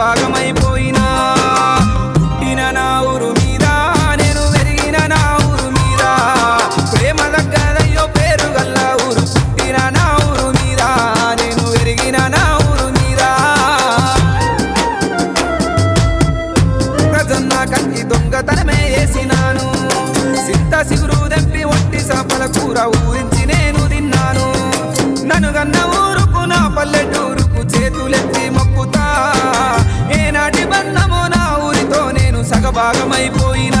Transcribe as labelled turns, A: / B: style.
A: భాగమైపోయినా. పుట్టిన నా ఊరు మీద నేను పెరిగిన నా ఊరు మీద. ప్రేమ దగ్గరయ్యో పేరు గల్ల ఊరు. పుట్టిన నా ఊరు మీద నేను పెరిగిన నా ఊరు మీద. ప్రజన్న కంటి దొంగతనమే వేసినాను సిద్ధ శివురు దెప్పి ఒట్టి చేపల కూర ఊరించి నేను తిన్నాను. నన్ను కన్న ఊరుకు నా పల్లె భాగమైపోయినా